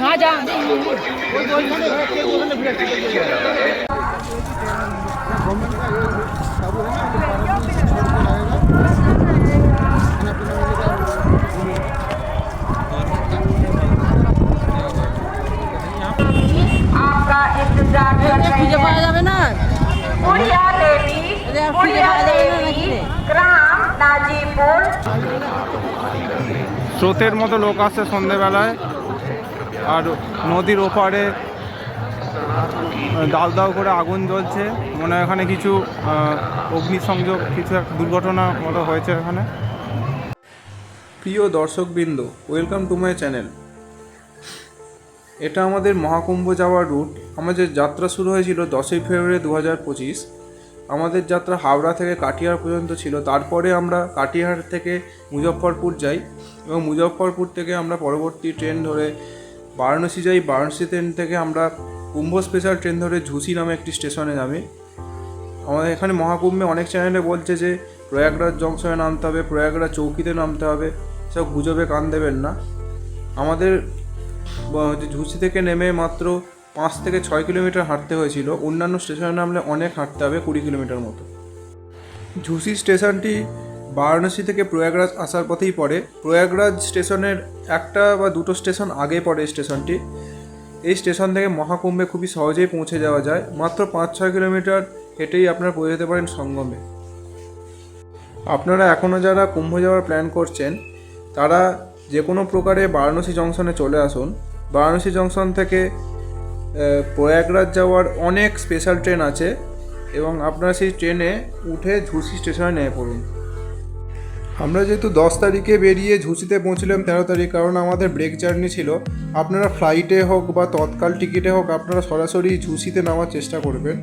না যা। স্রোতের মতো লোক আসছে সন্ধেবেলায়। আর নদীর ওপারে দাউ দাউ করে আগুন জ্বলছে। মনে হয় এখানে কিছু অগ্নিসংযোগ, কিছু এক দুর্ঘটনা মতো হয়েছে এখানে। প্রিয় দর্শকবৃন্দ, ওয়েলকাম টু মাই চ্যানেল। এটা আমাদের মহাকুম্ভ যাওয়ার রুট। আমাদের যাত্রা শুরু হয়েছিল দশই ফেব্রুয়ারি দু হাজার পঁচিশ। আমাদের যাত্রা হাওড়া থেকে কাটিহার পর্যন্ত ছিল। তারপরে আমরা কাটিহার থেকে মুজফ্ফরপুর যাই এবং মুজফ্ফরপুর থেকে আমরা পরবর্তী ট্রেন ধরে বারাণসী যাই। বারাণসী ট্রেন থেকে আমরা কুম্ভ স্পেশাল ট্রেন ধরে ঝুসি নামে একটি স্টেশনে নামি। আমাদের এখানে মহাকুম্ভে অনেক চ্যানেলে বলছে যে, প্রয়াগরাজ জংশনে নামতে হবে, প্রয়াগরাজ চৌকিতে নামতে হবে। সব গুজবে কান দেবেন না। আমাদের ঝুসি থেকে নেমে মাত্র পাঁচ থেকে ছয় কিলোমিটার হাঁটতে হয়েছিল। অন্যান্য স্টেশনে নামলে অনেক হাঁটতে হবে কুড়ি কিলোমিটার মতো। ঝুসি স্টেশনটি বারাণসী থেকে প্রয়াগরাজ আসার পথেই পড়ে। প্রয়াগরাজ স্টেশনের একটা বা দুটো স্টেশন আগে পড়ে স্টেশনটি। এই স্টেশন থেকে মহাকুম্ভে খুবই সহজেই পৌঁছে যাওয়া যায়। মাত্র পাঁচ, ছয় কিলোমিটার হেঁটেই আপনারা পৌঁছে যেতে পারেন সঙ্গমে। আপনারা এখনও যারা কুম্ভ যাওয়ার প্ল্যান করছেন, তারা যে কোনো প্রকারে বারাণসী জংশনে চলে আসুন। বারাণসী জংশন থেকে প্রয়াগরাজ যাওয়ার অনেক স্পেশাল ট্রেন আছে এবং আপনারা সেই ট্রেনে উঠে ঝুসি স্টেশনে নেমে পড়ুন। আমরা যেহেতু দশ তারিখে বেরিয়ে ঝুসিতে পৌঁছলাম তেরো তারিখ, কারণ আমাদের ব্রেক জার্নি ছিল, আপনারা ফ্লাইটে হোক বা তৎকাল টিকিটে হোক, আপনারা সরাসরি ঝুসিতে নামার চেষ্টা করবেন।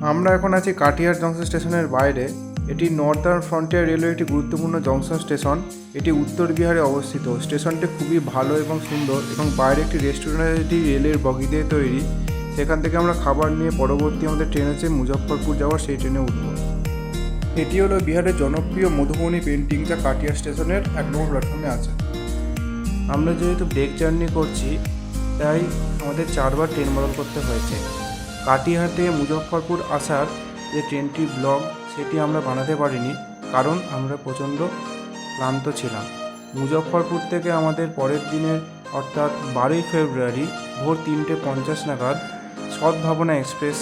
আমরা এখন আছি কাটিহার জংশন স্টেশনের বাইরে। এটি নর্দার্ন ফ্রন্টিয়ার রেলওয়ে একটি গুরুত্বপূর্ণ জংশন স্টেশন এটি উত্তর বিহারে অবস্থিত। স্টেশনটি খুবই ভালো এবং সুন্দর এবং বাইরে একটি রেস্টুরেন্ট এটি রেলের বগি দিয়ে তৈরি। সেখান থেকে আমরা খাবার নিয়ে পরবর্তী আমাদের ট্রেন আছে মুজফ্ফরপুর যাওয়ার, সেই ট্রেনে উঠব। এটি হলো বিহারের জনপ্রিয় মধুবনী পেন্টিং যা কাটিয়া স্টেশনের এক নম্বর প্ল্যাটফর্মে আছে। আমরা যেহেতু ব্রেক জার্নি করছি, তাই আমাদের চারবার ট্রেন বদল করতে হয়েছে। কাটিহার থেকে মুজফ্ফরপুর আসার যে ট্রেনটির ব্লগ সেটি আমরা বানাতে পারিনি, কারণ আমরা প্রচণ্ড ক্লান্ত ছিলাম। মুজফ্ফরপুর থেকে আমাদের পরের দিনের, অর্থাৎ বারোই ফেব্রুয়ারি, ভোর তিনটে পঞ্চাশ নাগাদ, সদ্ভাবনা এক্সপ্রেস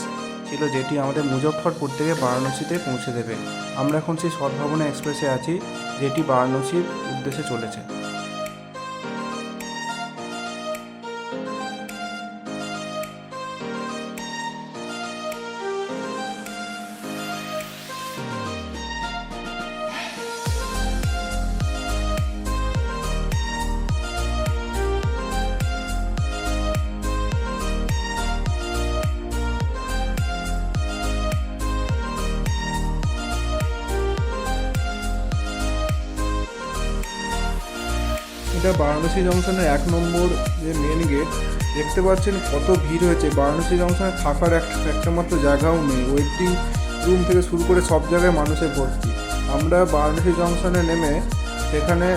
ছিল যেটি আমাদের মুজফ্ফরপুর থেকে বারাণসীতে পৌঁছে দেবে। আমরা এখন সেই সদ্ভাবনা এক্সপ্রেসে আছি, যেটি বারাণসীর উদ্দেশ্যে চলেছে। এটা বারাণসী জংশনের এক নম্বর যে মেন গেট দেখতে পাচ্ছেন কত ভিড় হয়েছে। বারাণসী জংশনে থাকার এক একটা মাত্র জায়গাও নেই। ওয়েটিং রুম থেকে শুরু করে সব জায়গায় মানুষের ভর্তি। আমরা বারাণসী জংশনে নেমে সেখানে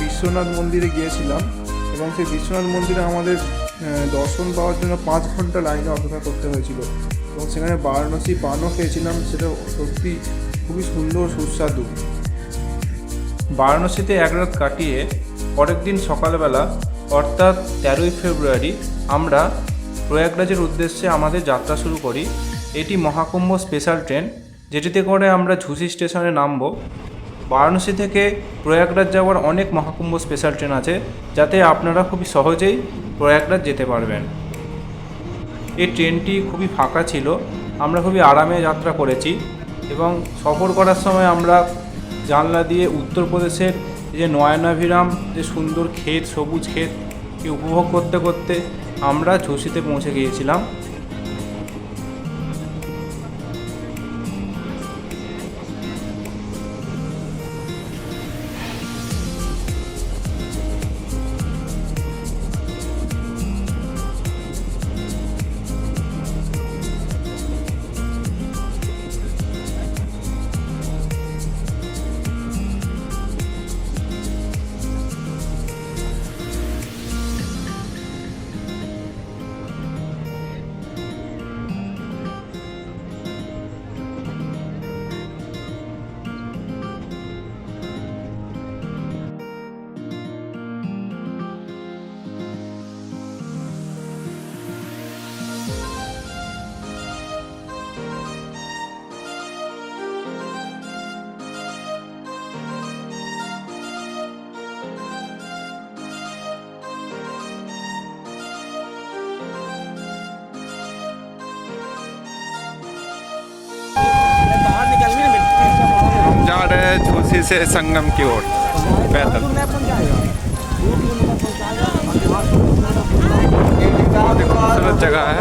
বিশ্বনাথ মন্দিরে গিয়েছিলাম এবং সেই বিশ্বনাথ মন্দিরে আমাদের দর্শন পাওয়ার জন্য পাঁচ ঘণ্টা লাইনে অপেক্ষা করতে হয়েছিল। এবং সেখানে বারাণসী পানও খেয়েছিলাম, সেটা সত্যি খুবই সুন্দর, সুস্বাদু। বারাণসীতে এক রাত কাটিয়ে পরের দিন সকালবেলা, অর্থাৎ তেরোই ফেব্রুয়ারি, আমরা প্রয়াগরাজের উদ্দেশ্যে আমাদের যাত্রা শুরু করি। এটি মহাকুম্ভ স্পেশাল ট্রেন, যেটিতে করে আমরা ঝুসি স্টেশনে নামব। বারাণসী থেকে প্রয়াগরাজ যাওয়ার অনেক মহাকুম্ভ স্পেশাল ট্রেন আছে, যাতে আপনারা খুবই সহজেই প্রয়াগরাজ যেতে পারবেন। এই ট্রেনটি খুবই ফাঁকা ছিল, আমরা খুবই আরামে যাত্রা করেছি এবং সফর করার সময় আমরা জানলা দিয়ে উত্তরপ্রদেশের এই যে নয়নাভিরাম, যে সুন্দর ক্ষেত, সবুজ ক্ষেত উপভোগ করতে করতে আমরা ঝুসিতে পৌঁছে গিয়েছিলাম। रहे हैं झूसी से संगम की ओर पैदल बहुत ही खूबसूरत जगह है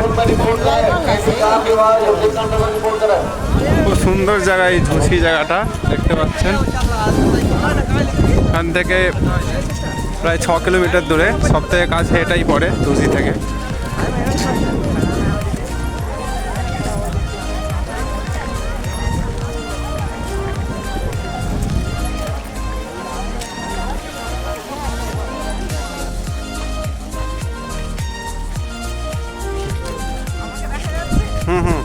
খুব সুন্দর জায়গা এই ঝুঁসি জায়গাটা দেখতে পাচ্ছেন এখান থেকে প্রায় ছ কিলোমিটার দূরে সব থেকে কাছে এটাই পড়ে ঝুঁসি থেকে হুম হুম